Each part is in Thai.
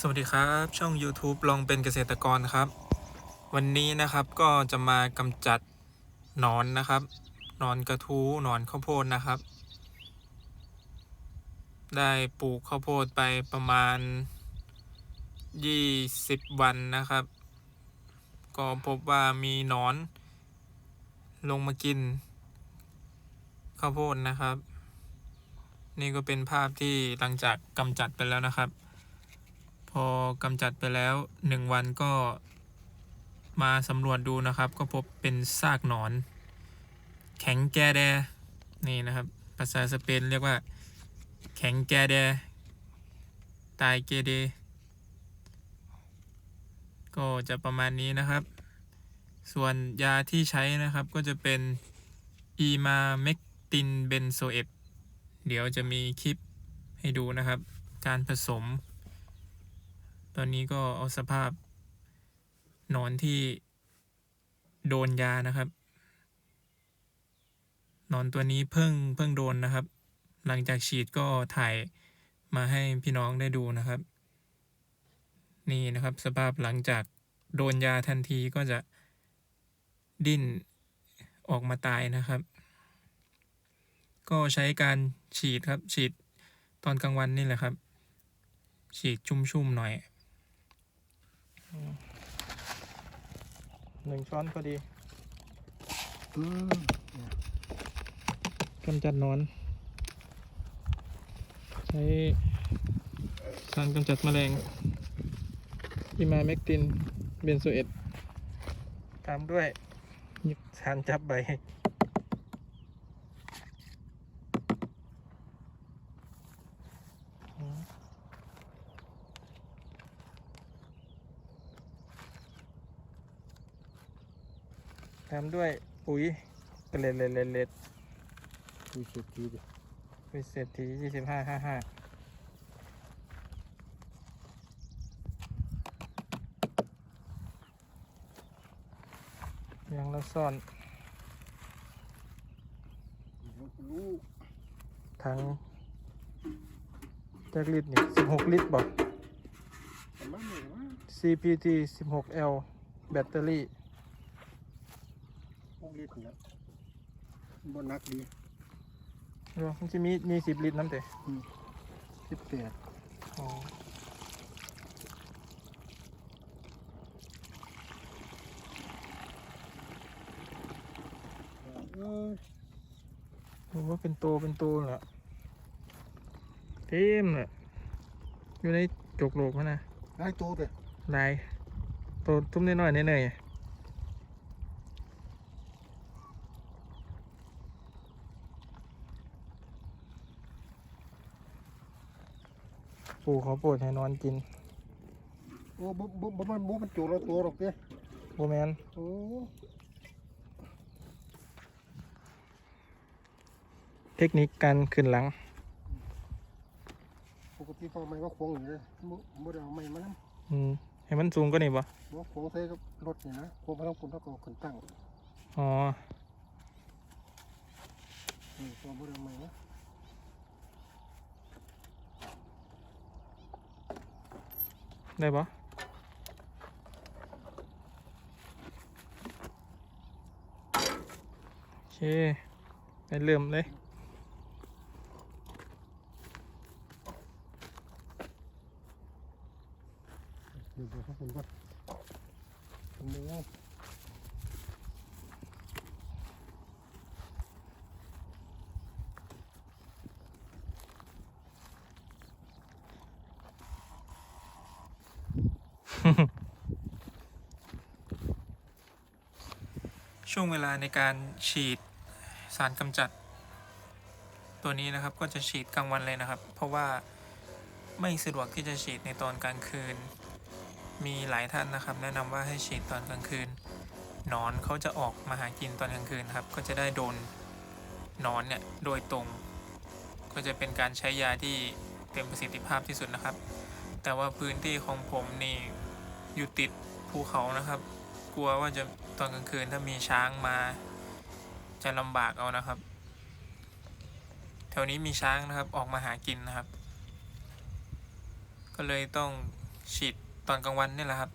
สวัสดีครับช่อง YouTube ลองเป็นเกษตรกรครับ วันนี้นะครับก็จะมากำจัดหนอนนะครับหนอนกระทู้หนอนข้าวโพดนะครับ ได้ปลูกข้าวโพดไปประมาณ 20 วันนะครับ ก็พบว่ามีหนอน ลงมากิน ข้าวโพดนะครับ นี่ก็เป็นภาพที่หลังจากกำจัดไปแล้วนะครับ อกำจัดไปแล้วหนึ่งวันก็มาสำรวจดูนะครับ ก็พบเป็นซากหนอน แข็งแกแดนี่นะครับ ภาษาสเปนเรียกว่า แข็งแกแด ตายเกเด ก็จะประมาณนี้นะครับ ส่วนยาที่ใช้นะครับก็จะเป็นอีมาเมกตินเบนโซเอตเดี๋ยวจะมีคลิปให้ดูนะครับ การผสม ตอนนี้ก็เอาสภาพนอนที่โดนยานะครับ นอนตัวนี้เพิ่งเพิ่งโดนนะครับ หลังจากฉีดก็ถ่ายมาให้พี่น้องได้ดูนะครับ นี่นะครับสภาพหลังจากโดนยาทันทีก็จะดิ้นออกมาตายนะครับ ก็ใช้การฉีดครับฉีดตอนกลางวันนี่แหละครับ ฉีดชุ่มๆหน่อย หนึ่งช้อนพอดีอืมกำจัดหนอน ใช้สารกำจัดแมลงอิมาเมกตินเบนโซเอตตามด้วยสารจับใบ ตามด้วยปุ๋ยเกล็ดเล็ดเล็ดเล็ดคุยเสร็จทีเดียวปุ๋ยเศรษฐียี่สิบห้าห้าห้ายังละซ่อนรู้ทั้งจากลิตรนี่สิบหกลิตรบอกประมาณนี้ว่า CPT 16L แบตเตอรี่พว กลิตรเนี่ยบนนักดีเดี๋ยวมันจะมีมีสิบลิตรน้ำเตะสิบแปดอ๋อเออผมว่าเป็นโตเป็นโตแหละเต็มเลยอยู่ในจกโหลกมันนะได้โตเลยลายโตทุ่มน้อยๆเนยๆ ปู่เขาโปรดให้นอนกินโอ้บ่บ่บ่มันบ่มันโจรเราตัวหรอกเด้โบแมนโอ้เทคนิคการขึ้นหลัง ปกติเขาไม่ก็ควงอยู่เลยบ่บ่ได้เอาไม้มานํอืมให้มันสูงก็นี่ปะบ่ควงใส่กับรถนี่นะควงมาทั้งปุ่นเท่ากับขึ้นตั้งอ๋อนี่ตัวบ่ได้เอาไม้นะ ได้ปะโอเคไปเริ่มเลยเดี๋ยวไปทั้งปุ่นก่อนโอ้ ช่วงเวลาในการฉีดสารกำจัด ตัวนี้นะครับก็จะฉีดกลางวันเลยนะครับ เพราะว่าไม่สะดวกที่จะฉีดในตอนกลางคืน มีหลายท่านนะครับ แนะนำว่าให้ฉีดตอนกลางคืนนอนเขาจะออกมาหากินตอนกลางคืนครับ ก็จะได้โดนนอนเนี่ยโดยตรง ก็จะเป็นการใช้ยาที่เต็มประสิทธิภาพที่สุดนะครับ แต่ว่าพื้นที่ของผมนี่ อยู่ติดภูเขานะครับ กลัวว่าจะตอนกลางคืนถ้ามีช้างมา จะลำบากเอานะครับ แถวนี้มีช้างนะครับออกมาหากินนะครับ ก็เลยต้องฉีดตอนกลางวันนี่แหละครับ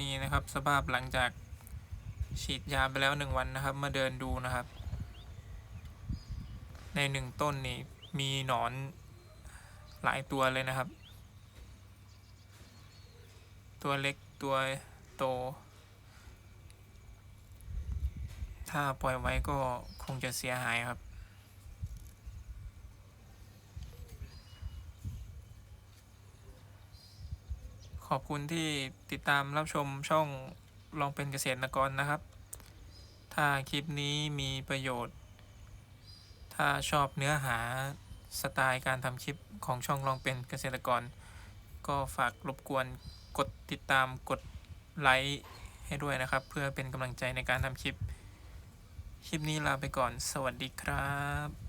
นี่นะครับสภาพหลังจากฉีดยาไปแล้วหนึ่งวันนะครับ มาเดินดูนะครับ ในหนึ่งต้นนี่มีหนอนหลายตัวเลยนะครับ ตัวเล็กตัวโต ถ้าปล่อยไว้ก็คงจะเสียหายครับ ขอบคุณที่ติดตามรับชมช่องลองเป็นเกษตรกรนะครับ ถ้าคลิปนี้มีประโยชน์ ถ้าชอบเนื้อหาสไตล์การทำคลิปของช่องลองเป็นเกษตรกร ก็ฝากรบกวน กดติดตามกดไลค์ให้ด้วยนะครับ เพื่อเป็นกำลังใจในการทำคลิป คลิปนี้ลาไปก่อน สวัสดีครับ